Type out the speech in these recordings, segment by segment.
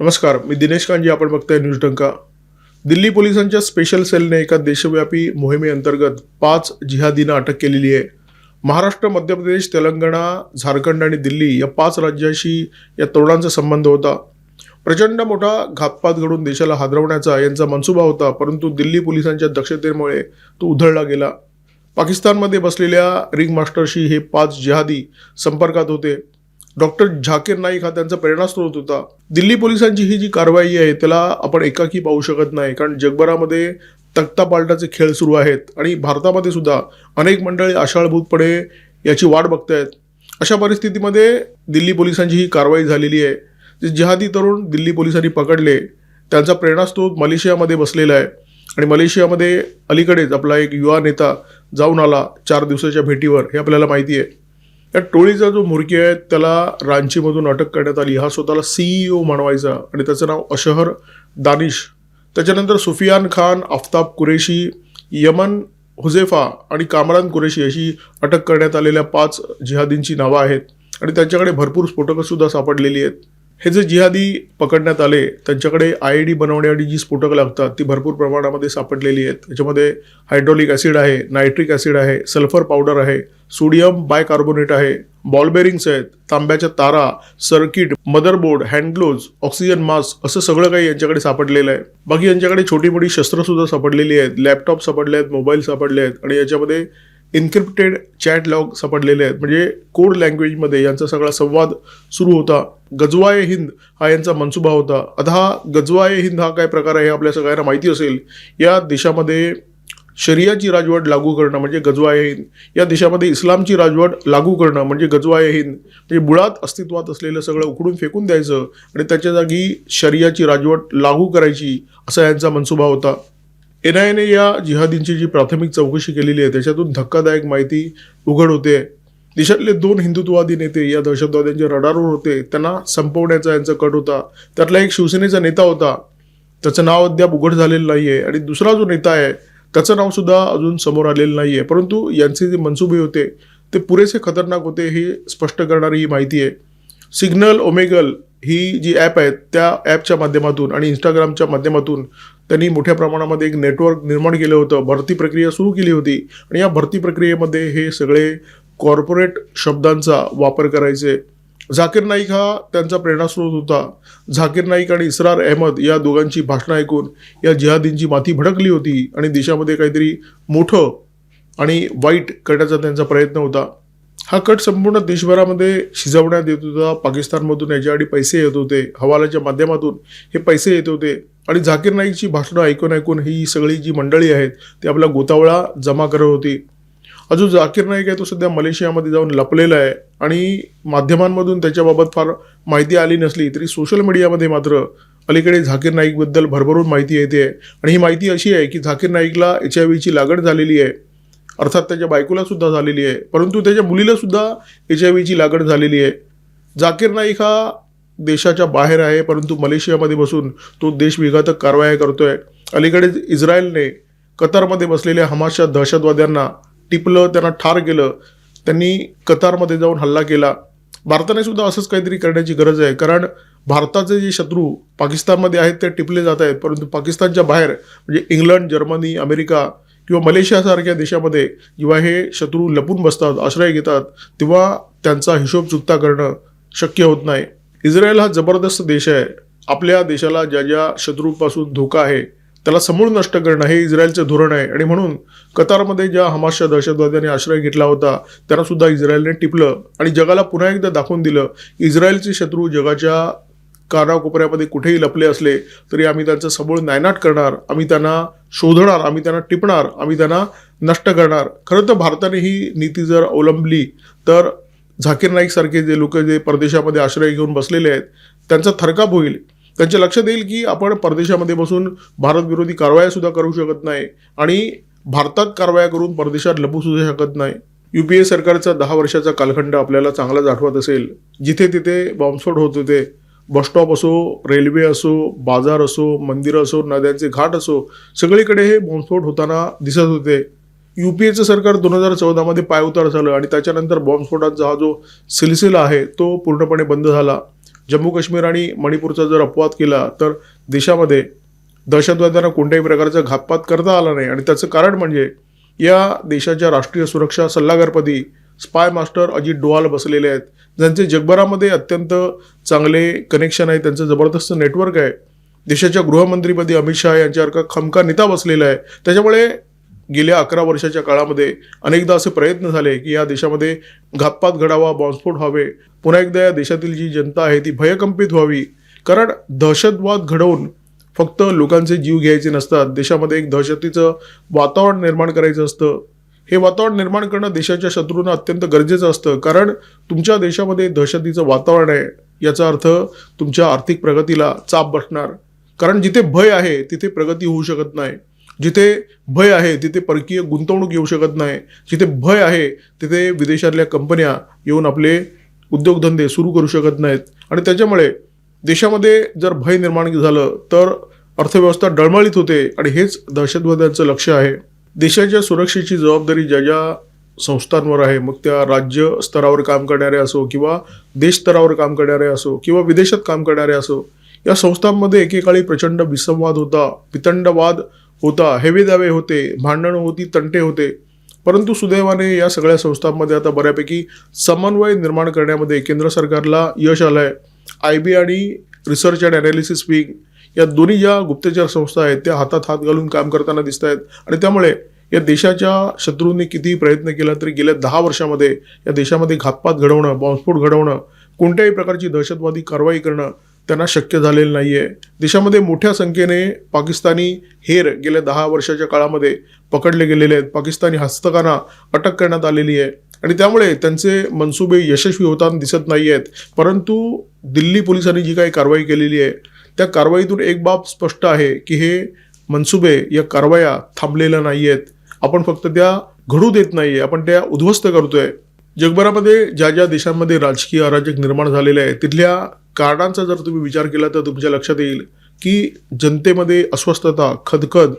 नमस्कार मी दिनेश कांजी आपण बघताय न्यूज डंका. दिल्ली पोलिसांच्या स्पेशल सेलने एका देशव्यापी मोहिमेअंतर्गत पाच जिहादींना अटक केलेली आहे. महाराष्ट्र मध्य प्रदेश तेलंगणा झारखंड आणि दिल्ली या पाच राज्याशी या तरुणांचा संबंध होता. प्रचंड मोठा घातपात घडून देशाला हादरवण्याचा यांचा मनसुबा होता परंतु दिल्ली पोलिसांच्या दक्षतेमुळे तो उधळला गेला. पाकिस्तानमध्ये बसलेल्या रिंग मास्टरशी हे पाच जिहादी संपर्कात होते. डॉक्टर झाकीर नाईक हा त्यांचा प्रेरणास्रोत होता. दिल्ली पोलिसांची ही जी कारवाई आहे त्याला आपण एकाकी पाहू शकत नाही कारण जगभरामध्ये तक्ता पालटाचे खेळ सुरू आहेत आणि भारतामध्ये सुद्धा अनेक मंडळी आषाढभूतपणे याची वाट बघतायत. अशा परिस्थितीमध्ये दिल्ली पोलिसांची ही कारवाई झालेली आहे. जे जिहादी तरुण दिल्ली पोलिसांनी पकडले त्यांचा प्रेरणास्रोत मलेशियामध्ये बसलेला आहे. आणि मलेशियामध्ये अलीकडेच आपला एक युवा नेता जाऊन आला चार दिवसाच्या भेटीवर हे आपल्याला माहिती आहे. या टोळीचा जो मुरकी आहे त्याला रांचीमधून अटक करण्यात आली. हा स्वतःला सीईओ म्हणवायचा आणि त्याचं नाव अशहर दानिश. त्याच्यानंतर सुफियान खान आफताब कुरेशी यमन हुझेफा आणि कामरान कुरेशी अशी अटक करण्यात आलेल्या पाच जिहादींची नावं आहेत. आणि त्यांच्याकडे भरपूर स्फोटकंसुद्धा सापडलेली आहेत. हे जे जिहादी पकडण्यात आले त्यांच्याकडे आय डी बनवण्यासाठी जी स्फोटकं लागतात ती भरपूर प्रमाणामध्ये सापडलेली आहेत. त्याच्यामध्ये हायड्रॉलिक ॲसिड आहे नायट्रिक ॲसिड आहे सल्फर पावडर आहे सोडियम बायकार्बोनेट आहे बॉल बेरिंग्स आहेत तांब्याच्या तारा circuit motherboard hand gloves oxygen mask असं सगळं काही यांच्याकडे सापडलेलं आहे. बाकी यांच्याकडे छोटी मोठी शस्त्रसुद्धा सापडलेली आहेत लॅपटॉप सापडले आहेत मोबाईल सापडले आहेत आणि याच्यामध्ये इन्क्रिप्टेड चॅट लॉग सापडलेले आहेत. म्हणजे कोड लँग्वेजमध्ये यांचा सगळा संवाद सुरू होता. गजवाय हिंद हा यांचा मनसुबा होता. आता हा गजवाय हिंद हा काय प्रकार आहे आपल्या सगळ्यांना माहिती असेल. या देशामध्ये शरियाची राजवट लागू करणं म्हणजे गजवाय हिंद. या देशामध्ये इस्लामची राजवट लागू करणं म्हणजे गजवाय हिंद. म्हणजे मुळात अस्तित्वात असलेलं सगळं उकडून फेकून द्यायचं आणि त्याच्या जागी शरियाची राजवट लागू करायची असा यांचा मनसुबा होता. एन या जिहादींची जी प्राथमिक चौकशी केलेली आहे त्याच्यातून धक्कादायक माहिती उघड होते. देशातले दोन हिंदुत्ववादी नेते या दहशतवाद्यांच्या रडारवर होते. त्यांना संपवण्याचा यांचा कट होता. त्यातला एक शिवसेनेचा नेता होता. त्याचं नाव अद्याप उघड झालेलं नाही आहे आणि दुसरा जो नेता आहे त्याचं नाव सुद्धा अजून समोर आलेलं नाही आहे परंतु यांचे जे मनसुबे होते ते पुरेसे खतरनाक होते हे स्पष्ट करणारी ही माहिती आहे. सिग्नल ओमेगल ही जी ॲप आहेत त्या ॲपच्या माध्यमातून आणि इंस्टाग्रामच्या माध्यमातून त्यांनी मोठ्या प्रमाणामध्ये एक नेटवर्क निर्माण केलं होतं. भरती प्रक्रिया सुरू केली होती. आणि या भरती प्रक्रियेमध्ये हे सगळे कॉर्पोरेट शब्दांचा वापर करायचे. झाकीर नाईक हा त्यांचा प्रेरणास्रोत होता. झाकीर नाईक आणि इसरार अहमद या दोघांची भाषणं ऐकून या जिहादींची माती भडकली होती आणि देशामध्ये काहीतरी मोठं आणि वाईट करण्याचा त्यांचा प्रयत्न होता. हा कट संपूर्ण देशभरामध्ये शिजवण्यात येत होता. पाकिस्तानमधून याच्याआधी पैसे येत होते. हवालाच्या माध्यमातून हे पैसे येत होते. आणि झाकीर नाईकची भाषणं ऐकून ऐकून ही सगळी जी मंडळी आहेत ती आपला गोतावळा जमा करत होती. अजून झाकीर नाईक आहे तो सध्या मलेशियामध्ये जाऊन लपलेला आहे आणि माध्यमांमधून त्याच्याबाबत फार माहिती आली नसली तरी सोशल मीडियामध्ये मात्र अलीकडे झाकीर नाईकबद्दल भरभरून माहिती येते. आहे आणि ही माहिती अशी आहे की झाकीर नाईकला एच आय व्हीची लागण झालेली आहे. अर्थात त्याच्या बायकोला सुद्धा झालेली आहे. परंतु त्याच्या मुलीला सुद्धा एच आय व्हीची लागण झालेली आहे. झाकीर नाईक हा देशाच्या बाहेर आहे परंतु मलेशियामध्ये बसून तो देश विघातक कारवाया करतोय. अलीकडेच इस्रायलने कतारमध्ये बसलेल्या हमासच्या दहशतवाद्यांना टिपलं त्यांना ठार केलं त्यांनी कतारमध्ये जाऊन हल्ला केला. भारताने सुद्धा असंच काहीतरी करण्याची गरज आहे कारण भारताचे जे शत्रू पाकिस्तानमध्ये आहेत ते टिपले जात आहेत परंतु पाकिस्तानच्या बाहेर म्हणजे इंग्लंड जर्मनी अमेरिका किंवा मलेशियासारख्या देशामध्ये जेव्हा हे शत्रू लपून बसतात आश्रय घेतात तेव्हा त्यांचा हिशोब चुकता करणं शक्य होत नाही. इस्रायल हा जबरदस्त देश आहे. आपल्या देशाला ज्या ज्या शत्रूपासून धोका आहे त्याला समूळ नष्ट करणं हे इस्रायलचं धोरण आहे. आणि म्हणून कतारमध्ये ज्या हमासच्या दहशतवाद्यांनी आश्रय घेतला होता त्यांना सुद्धा इस्रायलने टिपलं. आणि जगाला पुन्हा एकदा दाखवून दिलं इस्रायलचे शत्रू जगाच्या कानाकोपऱ्यामध्ये कुठेही लपले असले तरी आम्ही त्यांचं सबळ नायनाट करणार आम्ही त्यांना शोधणार आम्ही त्यांना टिपणार आम्ही त्यांना नष्ट करणार. खरं तर भारताने ही नीती जर अवलंबली तर झाकीर नाईक सारखे जे लोक जे परदेशामध्ये आश्रय घेऊन बसलेले आहेत त्यांचा थरकाप होईल. त्यांच्या लक्षात येईल की आपण परदेशामध्ये बसून भारतविरोधी कारवायासुद्धा करू शकत नाही आणि भारतात कारवाया करून परदेशात लपू सुद्धा शकत नाही. यू पी ए सरकारचा दहा वर्षाचा कालखंड आपल्याला चांगलाच आठवत असेल. जिथे तिथे बॉम्बस्फोट होत होते. बसस्टॉप असो रेल्वे असो बाजार असो मंदिर असो नद्यांचे घाट असो सगळीकडे हे बॉम्बस्फोट होताना दिसत होते. यू पी एचं सरकार दोन हजार चौदामध्ये पायउतार झालं आणि त्याच्यानंतर बॉम्बस्फोटांचा हा जो सिलसिला आहे तो पूर्णपणे बंद झाला. जम्मू काश्मीर आणि मणिपूरचा जर अपवाद केला तर देशामध्ये दहशतवाद्यांना कोणत्याही प्रकारचा घातपात करता आला नाही. आणि त्याचं कारण म्हणजे या देशाच्या राष्ट्रीय सुरक्षा सल्लागारपदी स्पाय मास्टर अजित डोवाल बसलेले आहेत. ज्यांचे जगभरामध्ये अत्यंत चांगले कनेक्शन आहे त्यांचं जबरदस्त नेटवर्क आहे. देशाच्या गृहमंत्रीपदी अमित शहा यांच्यासारखा खमका नेता बसलेला आहे. त्याच्यामुळे गेल्या अकरा वर्षाच्या काळामध्ये अनेकदा असे प्रयत्न झाले की या देशामध्ये घातपात घडावा बॉम्बस्फोट व्हावे. पुन्हा एकदा या देशातील जी जनता आहे ती भयकंपित व्हावी. कारण दहशतवाद घडवून फक्त लोकांचे जीव घ्यायचे नसतात. देशामध्ये एक दहशतीचं वातावरण निर्माण करायचं असतं. हे वातावरण निर्माण करणं देशाच्या शत्रूंना अत्यंत गरजेचं असतं. कारण तुमच्या देशामध्ये दहशतीचं वातावरण आहे. याचा अर्थ तुमच्या आर्थिक प्रगतीला चाप बसणार. कारण जिथे भय आहे तिथे प्रगती होऊ शकत नाही. जिथे भय आहे तिथे परकीय गुंतवणूक येऊ शकत नाही. जिथे भय आहे तिथे विदेशातल्या कंपन्या येऊन आपले उद्योगधंदे सुरू करू शकत नाहीत. आणि त्याच्यामुळे देशामध्ये जर भय निर्माण झालं तर अर्थव्यवस्था डळमळीत होते. आणि हेच दहशतवाद्यांचं लक्ष आहे. देशाच्या सुरक्षेची जबाबदारी ज्या ज्या संस्थांवर आहे मग त्या राज्य स्तरावर काम करणारे असो किंवा देश स्तरावर काम करणारे असो किंवा विदेशात काम करणारे असो या संस्थांमध्ये एकेकाळी प्रचंड विसंवाद होता वितंडवाद होता हेवे दावे होते भांडणं होती तंटे होते. परंतु सुदैवाने या सगळ्या संस्थांमध्ये आता बऱ्यापैकी समन्वय निर्माण करण्यामध्ये केंद्र सरकारला यश आलं आहे आय बी आणि रिसर्च अँड अनालिसिस विंग या दोन्ही ज्या गुप्तचर संस्था आहेत त्या हातात हात घालून काम करताना दिसत आहेत आणि त्यामुळे या देशाच्या शत्रूंनी कितीही प्रयत्न केला तरी गेल्या दहा वर्षामध्ये या देशामध्ये घातपात घडवणं बॉम्बस्फोट घडवणं कोणत्याही प्रकारची दहशतवादी कारवाई करणं त्यांना शक्य झालेलं नाही आहे देशामध्ये मोठ्या संख्येने पाकिस्तानी हेर गेल्या दहा वर्षाच्या काळामध्ये पकडले गेलेले आहेत. पाकिस्तानी हस्तकांना अटक करण्यात आलेली आहे. आणि त्यामुळे त्यांचे मनसुबे यशस्वी होताना दिसत नाही आहेत परंतु दिल्ली पोलिसांनी जी काही कारवाई केलेली आहे त्या कारवाईतून एक बाब स्पष्ट आहे की हे मनसुबे या कारवाया थांबलेल्या नाही आहेत आपण फक्त त्या घडू देत नाही आहे आपण त्या उद्ध्वस्त करतोय. जगभरामध्ये ज्या ज्या देशांमध्ये राजकीय अराजक निर्माण झालेले आहे तिथल्या कारणांचा जर तुम्ही विचार केला तर तुमच्या लक्षात येईल की जनतेमध्ये अस्वस्थता खदखद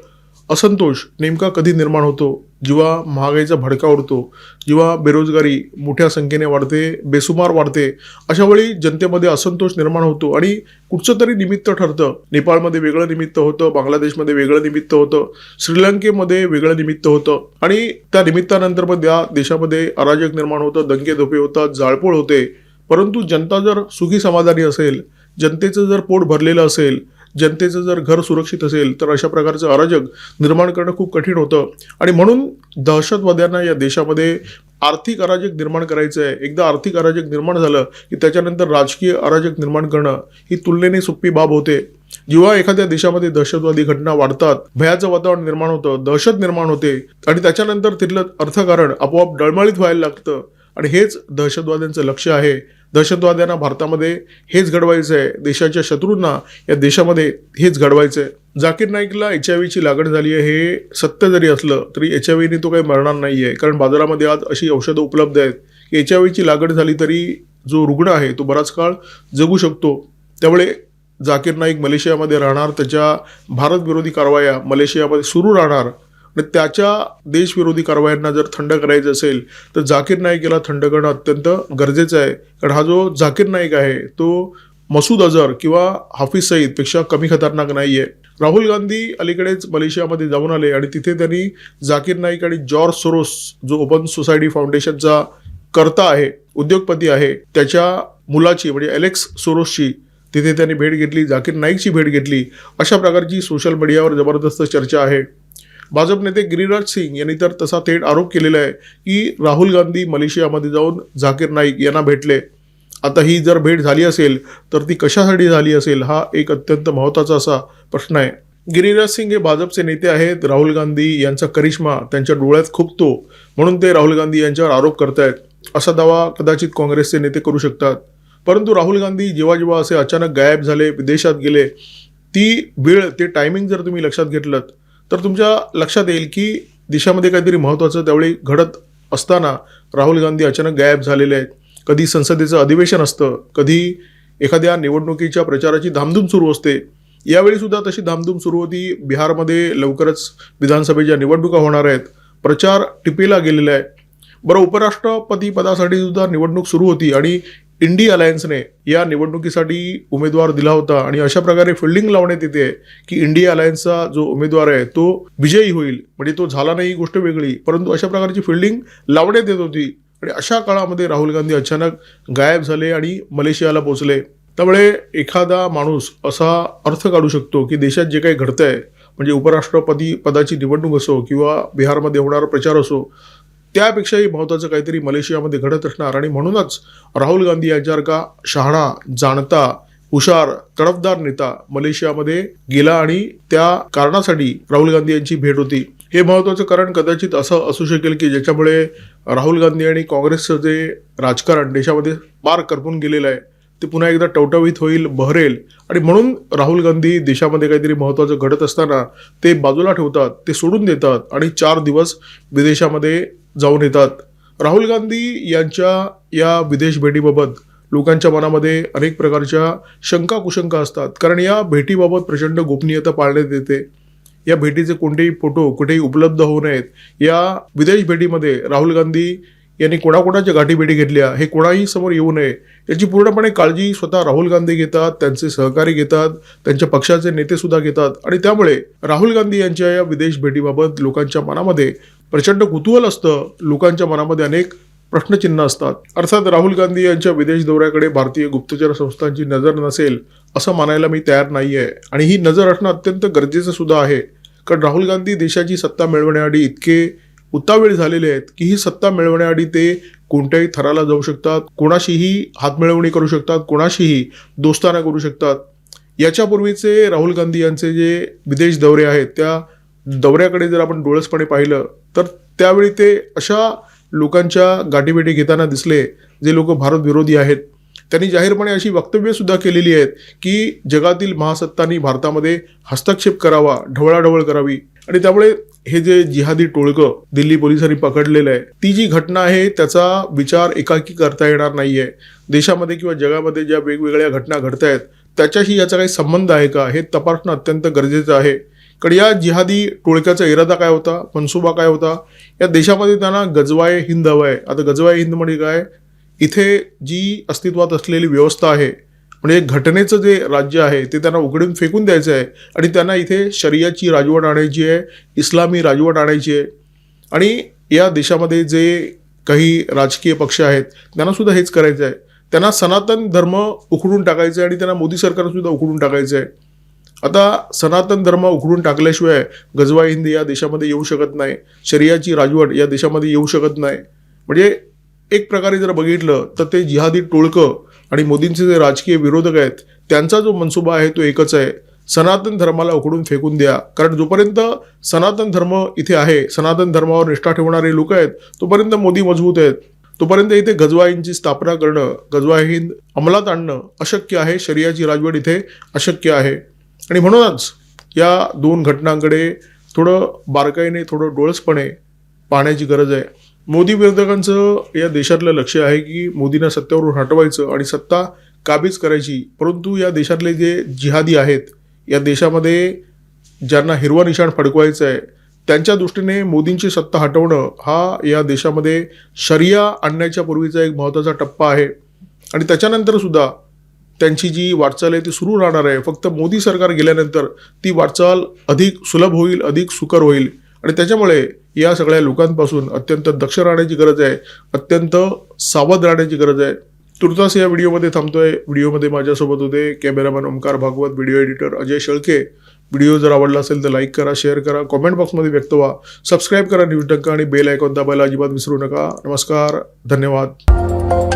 असंतोष नेमका कधी निर्माण होतो? जेव्हा महागाईचा भडका उडतो जेव्हा बेरोजगारी मोठ्या संख्येने वाढते बेसुमार वाढते. अशा वेळी जनतेमध्ये असंतोष निर्माण होतो आणि कुठचं तरी निमित्त ठरतं. नेपाळमध्ये वेगळं निमित्त होतं बांगलादेशमध्ये वेगळं निमित्त होतं श्रीलंकेमध्ये वेगळं निमित्त होतं. आणि त्या निमित्तानंतर पण त्या देशामध्ये अराजक निर्माण होतं दंगे धोपे होतात जाळपोळ होते. परंतु जनता जर सुखी समाधानी असेल जनतेचं जर पोट भरलेलं असेल जनतेचं जर घर सुरक्षित असेल तर अशा प्रकारचं अराजक निर्माण करणं खूप कठीण होतं. आणि म्हणून दहशतवाद्यांना या देशामध्ये आर्थिक अराजक निर्माण करायचं आहे. एकदा आर्थिक अराजक निर्माण झालं की त्याच्यानंतर राजकीय अराजक निर्माण करणं ही तुलनेने सोपी बाब होते. जेव्हा एखाद्या देशामध्ये दहशतवादी घटना वाढतात भयाचं वातावरण निर्माण होतं दहशत निर्माण होते आणि त्याच्यानंतर तिथलं अर्थकारण आपोआप डळमळीत व्हायला लागतं आणि हेच दहशतवाद्यांचं लक्ष आहे. दहशतवाद्यांना भारतामध्ये हेच घडवायचं आहे. देशाच्या शत्रूंना या देशामध्ये हेच घडवायचं आहे. जाकीर नाईकला एच आय व्हीची लागण झाली आहे हे सत्य जरी असलं तरी एच आय व्हीने तो काही मरणार नाही आहे कारण बाजारामध्ये आज अशी औषधं उपलब्ध आहेत. की एच आय व्हीची लागण झाली तरी जो रुग्ण आहे तो बराच काळ जगू शकतो. त्यामुळे जाकीर नाईक मलेशियामध्ये राहणार त्याच्या भारतविरोधी कारवाया मलेशियामध्ये सुरू राहणार आणि त्याच्या देशविरोधी कारवायांना जर थंड करायचं असेल तर जाकीर नाईक याला थंड करणं अत्यंत गरजेचं आहे. कारण हा जो झाकीर नाईक आहे तो मसूद अझर किंवा हाफिज सईदपेक्षा कमी खतरनाक नाही आहे राहुल गांधी अलीकडेच मलेशियामध्ये जाऊन आले आणि तिथे त्यांनी जाकीर नाईक आणि जॉर्ज सोरोस जो ओपन सोसायटी फाउंडेशनचा कर्ता आहे उद्योगपती आहे त्याच्या मुलाची म्हणजे एलेक्स सोरोसची तिथे त्यांनी भेट घेतली जाकीर नाईकची भेट घेतली. अशा प्रकारची सोशल मीडियावर जबरदस्त चर्चा आहे. भाजप नेते गिरिराज सिंग यांनी तर तसा थेट आरोप केलेला आहे की राहुल गांधी मलेशियामध्ये जाऊन झाकीर नाईक यांना भेटले. आता ही जर भेट झाली असेल तर ती कशासाठी झाली असेल हा एक अत्यंत महत्त्वाचा असा प्रश्न आहे. गिरिराज सिंग हे भाजपचे नेते आहेत राहुल गांधी यांचा करिश्मा त्यांच्या डोळ्यात खुपतो म्हणून ते राहुल गांधी यांच्यावर आरोप करतायत. असा दावा कदाचित काँग्रेसचे नेते करू शकतात. परंतु राहुल गांधी जेव्हा जेव्हा असे अचानक गायब झाले विदेशात गेले ती वेळ ते टायमिंग जर तुम्ही लक्षात घेतलं तर तुमच्या लक्षात येईल की देशामध्ये काहीतरी महत्त्वाचं त्यावेळी घडत असताना राहुल गांधी अचानक गायब झालेले आहेत. कधी संसदेचं अधिवेशन असतं कधी एखाद्या निवडणुकीच्या प्रचाराची धामधूम सुरू असते. यावेळी सुद्धा तशी धामधूम सुरू होती. बिहारमध्ये लवकरच विधानसभेच्या निवडणुका होणार आहेत प्रचार टिपेला गेलेला आहे. बरं उपराष्ट्रपती पदासाठी सुद्धा निवडणूक सुरू होती आणि इंडी अलायन्सने या निवडणुकीसाठी उमेदवार दिला होता आणि अशा प्रकारे फिल्डिंग लावण्यात येते की इंडिया अलायन्सचा जो उमेदवार आहे तो विजयी होईल. म्हणजे तो झाला नाही ही गोष्ट वेगळी. परंतु अशा प्रकारची फिल्डिंग लावण्यात येत होती आणि अशा काळामध्ये राहुल गांधी अचानक गायब झाले आणि मलेशियाला पोहोचले. त्यामुळे एखादा माणूस असा अर्थ काढू शकतो की देशात जे काही घडतंय म्हणजे उपराष्ट्रपती पदाची निवडणूक असो किंवा बिहारमध्ये होणारा प्रचार असो त्यापेक्षाही महत्त्वाचं काहीतरी मलेशियामध्ये घडत असणार. आणि म्हणूनच राहुल गांधी यांच्यासारखा शहाणा जाणता हुशार तडफदार नेता मलेशियामध्ये गेला आणि त्या कारणासाठी राहुल गांधी यांची भेट होती? हे महत्त्वाचं कारण कदाचित असं असू शकेल की ज्याच्यामुळे राहुल गांधी आणि काँग्रेसचं जे राजकारण देशामध्ये पार करपून गेलेलं आहे. ते पुन्हा एकदा टवटवीत होईल बहरेल. आणि म्हणून राहुल गांधी देशामध्ये काहीतरी महत्त्वाचं घडत असताना ते बाजूला ठेवतात ते सोडून देतात आणि चार दिवस विदेशामध्ये जाऊन येतात. राहुल गांधी यांच्या या विदेश भेटीबाबत लोकांच्या मनामध्ये अनेक प्रकारच्या शंका कुशंका असतात. कारण या भेटीबाबत प्रचंड गोपनीयता पाळण्यात येते. या भेटीचे कोणतेही फोटो कुठेही उपलब्ध होऊ नयेत. या विदेश भेटीमध्ये राहुल गांधी यांनी कोणाकोणाच्या गाठीभेटी घेतल्या हे कोणाही समोर येऊ नये. याची पूर्णपणे काळजी स्वतः राहुल गांधी घेतात त्यांचे सहकारी घेतात त्यांच्या पक्षाचे नेते सुद्धा घेतात. आणि त्यामुळे राहुल गांधी यांच्या या विदेश भेटीबाबत लोकांच्या मनामध्ये प्रचंड कुतूहल असतं. लोकांच्या मनामध्ये अनेक प्रश्नचिन्ह असतात. अर्थात राहुल गांधी यांच्या विदेश दौऱ्याकडे भारतीय गुप्तचर संस्थांची नजर नसेल असं मानायला मी तयार नाही आहे आणि ही नजर असणं अत्यंत गरजेचं सुद्धा आहे. कारण राहुल गांधी देशाची सत्ता मिळवण्यासाठी इतके उतावीळ झालेले आहेत की ही सत्ता मिळवण्याआधी ते कोणत्याही थराला जाऊ शकतात कोणाशीही हातमिळवणी करू शकतात कोणाशीही दोस्ताना करू शकतात. याच्यापूर्वीचे राहुल गांधी यांचे जे विदेश दौरे आहेत त्या दौऱ्याकडे जर आपण डोळसपणे पाहिलं तर त्यावेळी ते अशा लोकांच्या गाठीभेटी घेताना दिसले जे लोक भारत विरोधी आहेत. त्यांनी जाहीरपणे अशी वक्तव्य सुद्धा केलेली आहेत की जगातील महासत्तांनी भारतामध्ये हस्तक्षेप करावा ढवळाढवळ करावी. आणि त्यामुळे हे जे जिहादी टोळकं दिल्ली पोलिसांनी पकडलेलं आहे ती जी घटना आहे त्याचा विचार एकाकी करता येणार नाहीये. देशामध्ये किंवा जगामध्ये ज्या वेगवेगळ्या घटना घडत आहेत त्याच्याशी याचा काही संबंध आहे का? हे तपासणं अत्यंत गरजेचं आहे. कारण या जिहादी टोळक्याचा इरादा काय होता? मनसुबा काय होता? या देशामध्ये त्यांना गजवाय हिंद हवं आहे आता गजवाय हिंद म्हणजे काय? इथे जी अस्तित्वात असलेली व्यवस्था आहे म्हणजे घटनेचं जे राज्य आहे ते त्यांना उघडून फेकून द्यायचं आहे आणि त्यांना इथे शरियाची राजवट आणायची आहे इस्लामी राजवट आणायची आहे. आणि या देशामध्ये जे काही राजकीय पक्ष आहेत त्यांनासुद्धा हेच करायचं आहे. त्यांना सनातन धर्म उखडून टाकायचं आहे आणि त्यांना मोदी सरकारसुद्धा उखडून टाकायचं आहे. आता सनातन धर्म उखडून टाकल्याशिवाय गजवा हिंद या देशामध्ये येऊ शकत नाही शरियाची राजवट या देशामध्ये येऊ शकत नाही. म्हणजे एक प्रकारे जर बघितलं तर ते जिहादी टोळकं आणि मोदींचे जे राजकीय विरोधक आहेत त्यांचा जो मनसुबा आहे तो एकच आहे. सनातन धर्माला उकडून फेकून द्या. कारण जोपर्यंत सनातन धर्म इथे आहे सनातन धर्मावर निष्ठा ठेवणारे लोक आहेत तोपर्यंत मोदी मजबूत आहेत. तोपर्यंत इथे गजवाईंची स्थापना करणं गजवा हिंद अंमलात आणणं अशक्य आहे. शरियाची राजवट इथे अशक्य आहे. आणि म्हणूनच या दोन घटनांकडे थोडं बारकाईने थोडं डोळसपणे पाहण्याची गरज आहे. मोदी विरोधकांचं या देशातलं लक्ष आहे की मोदींना सत्तेवरून हटवायचं आणि सत्ता काबीज करायची. परंतु या देशातले जे जिहादी आहेत या देशामध्ये ज्यांना हिरवा निशाण फडकवायचं आहे त्यांच्या दृष्टीने मोदींची सत्ता हटवणं हा या देशामध्ये शरिया आणण्याच्या पूर्वीचा एक महत्त्वाचा टप्पा आहे. आणि त्याच्यानंतर सुद्धा त्यांची जी वाटचाल आहे ती सुरू राहणार आहे. फक्त मोदी सरकार गेल्यानंतर ती वाटचाल अधिक सुलभ होईल अधिक सुकर होईल. आणि त्याच्यामुळे या सगळ्या लोकांपासून अत्यंत दक्ष राहण्याची गरज आहे अत्यंत सावध राहण्याची गरज आहे. तुर्तास या व्हिडिओमध्ये थांबतोय. व्हिडिओमध्ये माझ्यासोबत होते cameraman Omkar Bhagwat video editor Ajay Shelke. Video जर आवडला असेल तर लाईक करा शेअर करा कॉमेंट बॉक्समध्ये व्यक्त व्हा. सबस्क्राईब करा न्यूज डंका आणि बेल आयकॉन दाबायला अजिबात विसरू नका. नमस्कार धन्यवाद.